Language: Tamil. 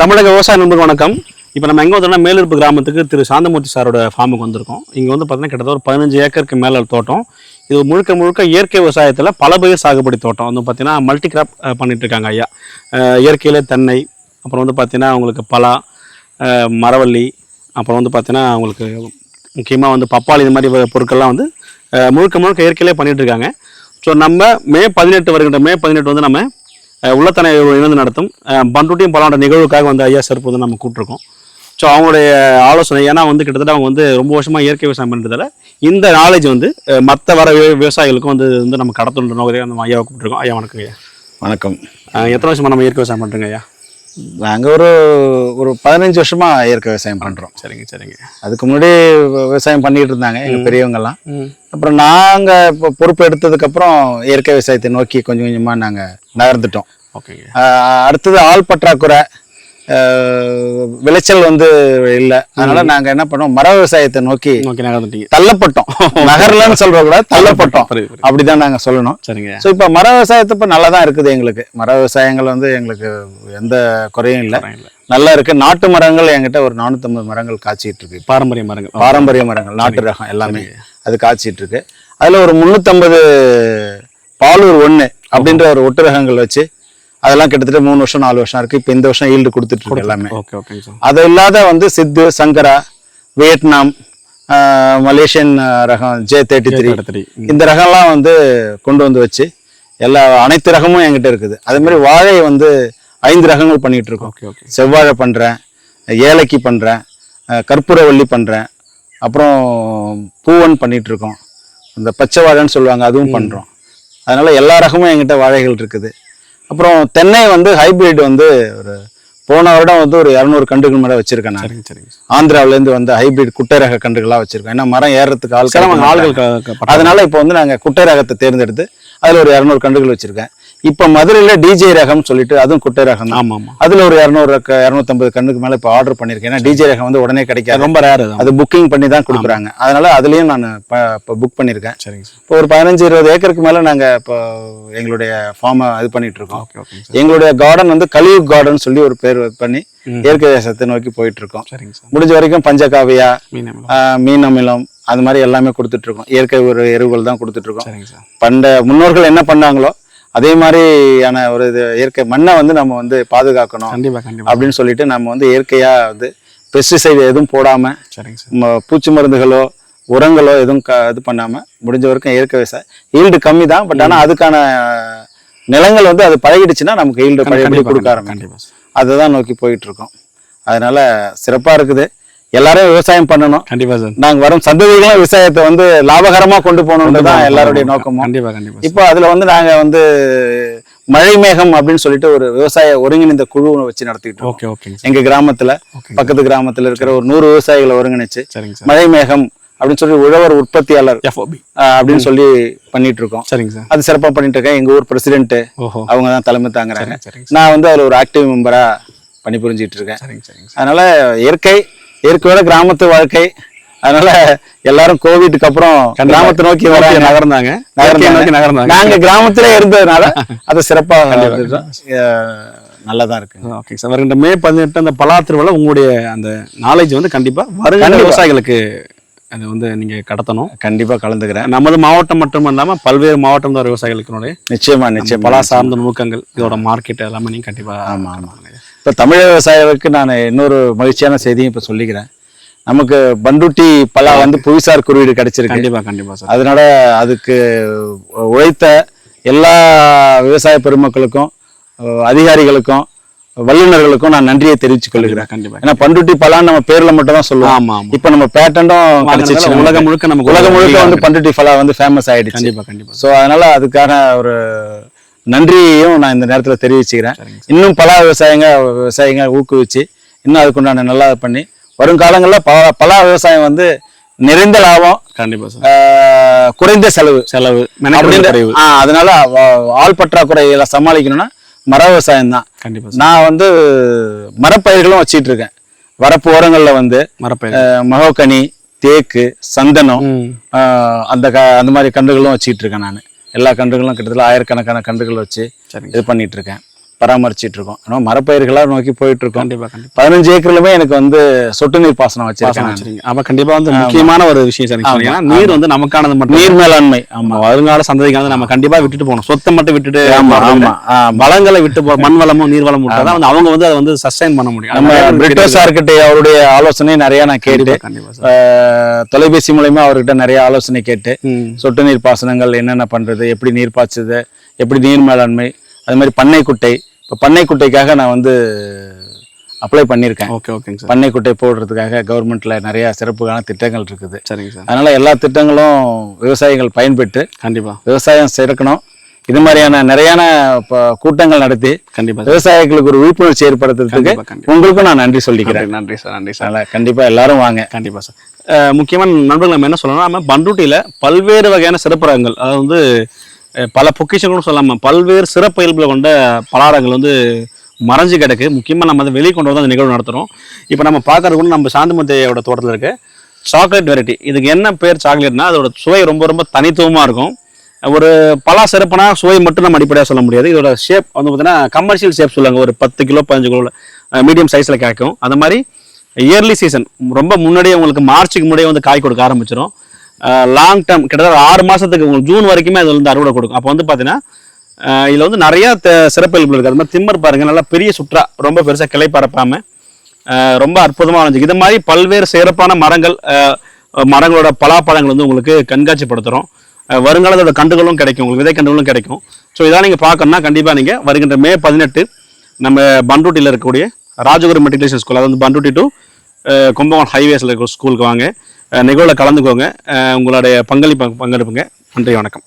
தமிழக விவசாய நண்பர்கள் வணக்கம். இப்போ நம்ம எங்கே வந்தோம்னா மேலிருப்பு கிராமத்துக்கு திரு சாந்தமூர்த்தி சாரோட ஃபார்முக்கு வந்திருக்கோம். இங்கே வந்து பார்த்தீங்கன்னா கிட்டத்தட்ட ஒரு பதினஞ்சு ஏக்கருக்கு மேலே தோட்டம். இது முழுக்க முழுக்க இயற்கை விவசாயத்தில் பல பயிர் சாகுபடி தோட்டம். வந்து பார்த்தீங்கன்னா மல்டி கிராப் பண்ணிட்டு இருக்காங்க ஐயா. இயற்கையில் தென்னை அப்புறம் வந்து பார்த்தீங்கன்னா உங்களுக்கு பலா மரவள்ளி அப்புறம் வந்து பார்த்தீங்கன்னா உங்களுக்கு முக்கியமாக வந்து பப்பாளி இது மாதிரி பொருட்கள்லாம் வந்து முழுக்க முழுக்க இயற்கையிலே பண்ணிகிட்ருக்காங்க இருக்காங்க. ஸோ நம்ம மே பதினெட்டு வருகின்ற மே பதினெட்டு வந்து நம்ம உள்ளத்தனை இணைந்து நடத்தும். பண்ருட்டியும் பலாண்ட நிகழ்வுக்காக வந்து ஐயா சிறப்பு வந்து நம்ம கூப்பிட்ருக்கோம் ஸோ அவங்களுடைய ஆலோசனை ஏன்னா வந்து கிட்டத்தட்ட அவங்க வந்து ரொம்ப வருஷமாக இயற்கை விவசாயம் பண்ணுறதால இந்த நாலேஜ் வந்து மற்ற வர விவ- விவசாயிகளுக்கும் வந்து வந்து நம்ம கடத்தணுன்ற நோக்கத்தை நம்ம ஐயாவை கூப்பிட்ருக்கோம் ஐயா வணக்கம் ஐயா. வணக்கம். எத்தனை வருஷமாக நம்ம இயற்கை விவசாயம் பண்ணுறோங்க ஐயா? நாங்கள் ஒரு ஒரு பதினஞ்சு வருஷமா இயற்கை விவசாயம் பண்ணுறோம் சரிங்க சரிங்க. அதுக்கு முன்னாடி விவசாயம் பண்ணிட்டு இருந்தாங்க எங்கள் பெரியவங்கெல்லாம். அப்புறம் நாங்கள் இப்போ பொறுப்பு எடுத்ததுக்கப்புறம் இயற்கை விவசாயத்தை நோக்கி கொஞ்சம் கொஞ்சமாக நாங்கள் நகர்ந்துட்டோம். ஓகேங்க. அடுத்தது ஆள் பற்றாக்குறை. விளைச்சல் வந்து இல்லை. அதனால நாங்கள் என்ன பண்ணோம் மர விவசாயத்தை நோக்கி ஓகே நகர்ந்துட்டீங்க. தள்ளப்பட்டோம். நகர்லன்னு சொல்ற கூட தள்ளப்பட்டோம். அப்படிதான் நாங்கள் சொல்லணும். சரிங்க. ஸோ இப்போ மர விவசாயத்தை இப்போ நல்லா தான் இருக்குது எங்களுக்கு. மர விவசாயங்கள் வந்து எங்களுக்கு எந்த குறையும் இல்லை. நல்லா இருக்கு. நாட்டு மரங்கள் என்கிட்ட ஒரு நானூற்றம்பது மரங்கள் காய்ச்சிட்டு இருக்கு. பாரம்பரிய மரங்கள். பாரம்பரிய மரங்கள் நாட்டு ரகம் எல்லாமே அது காய்ச்சிட்டு இருக்கு. அதுல ஒரு முந்நூற்றம்பது பாலூர் ஒன்று அப்படின்ற ஒரு ஒட்டு ரகங்கள் வச்சு அதெல்லாம் கிட்டத்தட்ட மூணு வருஷம் நாலு வருஷம் இருக்கு. இப்போ இந்த வருஷம் ஈல்டு கொடுத்துட்டு இருக்கு எல்லாமே. அது இல்லாத வந்து சித்து சங்கரா வியட்நாம் மலேசியன் ரகம் ஜே தேர்ட்டி த்ரீ இந்த ரகம்லாம் வந்து கொண்டு வந்து வச்சு எல்லா அனைத்து ரகமும் என்கிட்ட இருக்குது. அதே மாதிரி வாழை வந்து ஐந்து ரகங்கள் பண்ணிட்டு இருக்கோம். செவ்வாழை பண்ணுறேன் ஏலக்கி பண்ணுறேன் கற்பூரவள்ளி பண்ணுறேன் அப்புறம் பூவன் பண்ணிட்டு இருக்கோம். இந்த பச்சை வாழைன்னு சொல்லுவாங்க அதுவும் பண்ணுறோம் அதனால எல்லா ரகமும் என்கிட்ட வாழைகள் இருக்குது. அப்புறம் தென்னை வந்து ஹைபிரிட் வந்து ஒரு போன வருடம் வந்து ஒரு இரநூறு கண்டுகள் மேலே வச்சிருக்கேன் நான். சரிங்க ஆந்திராவிலேருந்து வந்த ஹைபிரிட் குட்டை ரக கன்றுகளாக வச்சிருக்கேன். ஏன்னா மரம் ஏறுறதுக்கு ஆள் ஆள்கள். அதனால இப்போ வந்து நாங்கள் குட்டை ரகத்தை தேர்ந்தெடுத்து அதில் ஒரு இரநூறு கன்றுகள் வச்சிருக்கேன். இப்போ மதுரையில் டிஜே ரகம் சொல்லிட்டு அதுவும் குட்டை ரகம் தான். ஆமா ஆமா அதுல ஒரு இரநூறு இரநூத்தம்பது கண்ணுக்கு மேல இப்போ ஆர்டர் பண்ணியிருக்கேன். ஏன்னா டிஜே ரகம் வந்து உடனே கிடைக்காது. ரொம்ப ரேர் அது புக்கிங் பண்ணி தான் கொடுக்குறாங்க. அதனால அதுலயும் நான் இப்போ புக் பண்ணியிருக்கேன். சரிங்க சார். இப்போ ஒரு பதினஞ்சு இருபது ஏக்கருக்கு மேல நாங்க இப்போ எங்களுடைய ஃபார்மை இது பண்ணிட்டு இருக்கோம். எங்களுடைய கார்டன் வந்து கலியுக் கார்டன் சொல்லி ஒரு பேர் பண்ணி. இயற்கை விவசாயத்தை நோக்கி போயிட்டு இருக்கோம். முடிஞ்ச வரைக்கும் பஞ்சகாவியா மீன் அமிலம். அது மாதிரி எல்லாமே கொடுத்துட்டு இருக்கோம். இயற்கை ஒரு எருவுகள் தான் கொடுத்துட்டு இருக்கோம். பண்ட முன்னோர்கள் என்ன பண்ணாங்களோ அதே மாதிரியான ஒரு இது இயற்கை மண்ணை வந்து நம்ம வந்து பாதுகாக்கணும் அப்படின்னு சொல்லிட்டு நம்ம வந்து இயற்கையா வந்து பெஸ்டிசைடு எதுவும் போடாம பூச்சி மருந்துகளோ உரங்களோ எதுவும் க இது பண்ணாம முடிஞ்ச வரைக்கும் இயற்கை விவசாயம் ஈல்டு கம்மி தான் பட் ஆனா அதுக்கான நிலங்கள் வந்து அது பழகிடுச்சுன்னா நமக்கு ஈல்டு பழையபடி கொடுக்க ஆரம்பிக்கும். அதை தான் நோக்கி போயிட்டு இருக்கோம். அதனால சிறப்பா இருக்குது. எல்லாரும் விவசாயம் பண்ணணும். கண்டிப்பா சார். நாங்க வரும் சந்ததிகளும் விவசாயத்தை வந்து லாபகரமா கொண்டு போகணுன்றது தான் எல்லாருடைய நோக்கமும். கண்டிப்பா கண்டிப்பா இப்போ அதுல வந்து நாங்க வந்து மழை மேகம் அப்படின்னு சொல்லிட்டு ஒரு விவசாய ஒருங்கிணைந்த குழு வச்சு நடத்திட்டு ஓகே சார். எங்க கிராமத்துல ஓகே பக்கத்து கிராமத்துல இருக்கிற ஒரு நூறு விவசாயிகளை ஒருங்கிணைச்சு மழை மேகம் அப்படின்னு சொல்லி உழவர் உற்பத்தியாளர் அப்படின்னு சொல்லி பண்ணிட்டு இருக்கோம். சரிங்க சார். அது சிறப்பா பண்ணிட்டு இருக்கேன். எங்க ஊர் பிரசிடென்ட் அவங்க தான் தலைமை தாங்குறாங்க. நான் வந்து அதுல ஒரு ஆக்டிவ் மெம்பரா பணிபுரிஞ்சிட்டு இருக்கேன். அதனால இயற்கை இயற்கையோட கிராமத்து வாழ்க்கை. அதனால எல்லாரும் கோவிட்டுக்கு அப்புறம் கிராமத்தை நோக்கி வராங்க. நகர்ந்தாங்க. நோக்கி நகர்ந்தாங்க. நாங்க கிராமத்திலே இருந்ததுனால அது சிறப்பா வந்துட்டோம். அஹ் நல்லதா இருக்கு. ஓகே சார் வருகின்ற மே பதினெட்டு அந்த பலா திருவிழா உங்களுடைய அந்த நாலேஜ் வந்து கண்டிப்பா வருகின்ற. விவசாயிகளுக்கு அது வந்து நீங்க கடத்தணும். கண்டிப்பா கலந்துக்கிறேன். நமது மாவட்டம் மட்டும் இல்லாம பல்வேறு மாவட்டம் தான் விவசாயிகளுக்கு நிச்சயமா நிச்சயமா பலா சார்ந்த நுணுக்கங்கள் இதோட மார்க்கெட் எல்லாமே நீங்க கண்டிப்பா ஆமா ஆமா. இப்ப தமிழக விவசாயிகளுக்கு நான் இன்னொரு மகிழ்ச்சியான செய்தியும் இப்ப சொல்லிக்கிறேன். நமக்கு பண்டுட்டி பலா வந்து புவிசார் குறியீடு கிடைச்சிருக்கு. கண்டிப்பா கண்டிப்பா சார். அதனால அதுக்கு உழைத்த எல்லா விவசாய பெருமக்களுக்கும் அதிகாரிகளுக்கும் வல்லுநர்களுக்கும் நான் நன்றியை தெரிவித்துக் கொள்கிறேன். கண்டிப்பா ஏன்னா பண்டுட்டி பலான்னு நம்ம பேர்ல மட்டும் தான் சொல்லுவோம். ஆமா இப்ப நம்ம பேட்டன்டும் கிடைச்சிச்சு உலகம் முழுக்க நமக்கு உலகம் முழுக்க வந்து பண்டுட்டி பலா வந்து ஃபேமஸ் ஆயிடுச்சு. கண்டிப்பா கண்டிப்பா. ஸோ அதனால அதுக்கான ஒரு நன்றியையும் நான் இந்த நேரத்துல தெரிவிச்சுக்கிறேன். இன்னும் பல விவசாயிங்க விவசாயிங்க ஊக்குவிச்சு இன்னும் அதுக்குண்டான நல்லா பண்ணி வருங்காலங்களில் பல பல விவசாயம் வந்து நிறைந்த லாபம் கண்டிப்பா குறைந்த செலவு. செலவு அதனால ஆள் பற்றாக்குறையில சமாளிக்கணும்னா மர விவசாயம் தான். கண்டிப்பா சார். நான் வந்து மரப்பயிர்களும் வச்சிட்டு இருக்கேன் வரப்பு ஓரங்கள்ல வந்து மரப்பயிர். மகோக்கனி தேக்கு சந்தனம் அந்த க அந்த மாதிரி கன்றுகளும் வச்சிட்டு இருக்கேன் நான். எல்லா கன்றுகளும் கிட்டத்தட்ட ஆயிரக்கணக்கான கன்றுகள் வச்சு இது பண்ணிட்டு இருக்கேன். பராமரிச்சிட்டு இருக்கோம் ஆனால் மரப்பயிர்களாக நோக்கி போயிட்டு இருக்கோம் பதினஞ்சு ஏக்கர்லுமே எனக்கு வந்து சொட்டு நீர் பாசனம் வச்சிருக்கேன் அப்ப கண்டிப்பா வந்து முக்கியமான ஒரு விஷயம் சார் நீர் வந்து நமக்கானது மட்டும் நீர் மேலாண்மை. ஆமா. வருங்கால சந்ததிக்கு வந்து நம்ம கண்டிப்பா விட்டுட்டு போகணும். சொத்தை மட்டும் விட்டுட்டு ஆமா ஆமா. வளங்களை விட்டு போ மண் வளமும் நீர் வளமும் விட்டாதான் வந்து அவங்க வந்து அதை வந்து சஸ்டைன் பண்ண முடியும். நம்ம பிரிட்டோ. சார்கிட்ட அவருடைய ஆலோசனை நிறைய நான் கேட்டு தொலைபேசி மூலயமா அவர்கிட்ட நிறைய ஆலோசனை கேட்டு. சொட்டு நீர் பாசனங்கள் என்னென்ன பண்றது எப்படி நீர் பாய்ச்சுது எப்படி நீர் மேலாண்மை அது மாதிரி பண்ணை குட்டை இப்போ பண்ணை குட்டைக்காக நான் வந்து அப்ளை பண்ணியிருக்கேன். ஓகே ஓகேங்க சார் பண்ணை குட்டை போடுறதுக்காக கவர்மெண்ட்ல நிறைய சிறப்புக்கான திட்டங்கள் இருக்குது. சரிங்க சார் அதனால எல்லா திட்டங்களும் விவசாயிகள் பயன்பெற்று கண்டிப்பா. விவசாயம் சிறக்கணும் இது மாதிரியான நிறையான கூட்டங்கள் நடத்தி கண்டிப்பா விவசாயிகளுக்கு ஒரு விழிப்புணர்ச்சி ஏற்படுத்துறதுக்கு உங்களுக்கும் நான் நன்றி சொல்லிக்கிறேன். நன்றி, சார் நன்றி சார் கண்டிப்பா எல்லாரும் வாங்க. கண்டிப்பா சார் முக்கியமான நண்பர்கள் நம்ம என்ன சொல்லணும்னா நம்ம பண்ருட்டியில பல்வேறு வகையான சிறப்புரங்கள் அதாவது வந்து பல பொக்கிஷங்களும் சொல்லாமல் பல்வேறு சிறப்பியல்புகளை கொண்ட பலாரங்கள் வந்து மறைஞ்சு கிடக்கு. முக்கியமாக நம்ம அதை வெளியே கொண்டு வந்து அந்த நிகழ்வு நடத்துகிறோம் இப்போ நம்ம பார்க்கறது கூட நம்ம சாந்திமத்தையோட தோட்டத்தில் இருக்குது சாக்லேட் வெரைட்டி இதுக்கு என்ன பேர் சாக்லேட்னா அதோட சுவை ரொம்ப ரொம்ப தனித்துவமாக இருக்கும். ஒரு பலா சிறப்புனா சுவை மட்டும் நம்ம அடிப்படையாக சொல்ல முடியாது. இதோட ஷேப் வந்து பார்த்தீங்கன்னா கமர்ஷியல் ஷேப் சொல்லுவாங்க. ஒரு பத்து கிலோ பதினஞ்சு கிலோ மீடியம் சைஸில் கிடைக்கும் அந்த மாதிரி இயர்லி சீசன் ரொம்ப முன்னாடியே உங்களுக்கு மார்ச்சுக்கு முன்னாடியே வந்து காய் கொடுக்க ஆரம்பிச்சிடும் லாங் டேர்ம் கிட்டத்தட்ட ஆறு மாதத்துக்கு உங்களுக்கு ஜூன் வரைக்குமே அது வந்து அறுவடை கொடுக்கும். அப்போ வந்து பார்த்தீங்கன்னா இதில் வந்து நிறையா த- சிறப்பியல்புகள் இருக்குது அது மாதிரி திம்மர் பாருங்க நல்லா பெரிய சுற்றா ரொம்ப பெருசாக கிளை பரப்பாமல் ரொம்ப அற்புதமாக இருந்துச்சு இது மாதிரி பல்வேறு சிறப்பான மரங்கள் மரங்களோட பலாப்பழங்கள் வந்து உங்களுக்கு கண்காட்சிப்படுத்துகிறோம் வருங்காலத்தோட கண்டுகளும் கிடைக்கும் உங்களுக்கு விதை கண்டுகளும் கிடைக்கும். ஸோ இதெல்லாம் நீங்கள் பார்க்கணும்னா கண்டிப்பாக நீங்கள் வருகின்ற மே பதினெட்டு நம்ம பண்ருட்டியில் இருக்கக்கூடிய ராஜகுரு மெட்ரிகுலேஷன் ஸ்கூல் அதாவது பண்ருட்டி டு கும்பகோணம் ஹைவேஸில் இருக்கிற ஸ்கூலுக்கு வாங்க. நிகழ்வில் கலந்துக்கோங்க. உங்களுடைய பங்களிப்பு பங்கெடுப்புங்க. நன்றி வணக்கம்.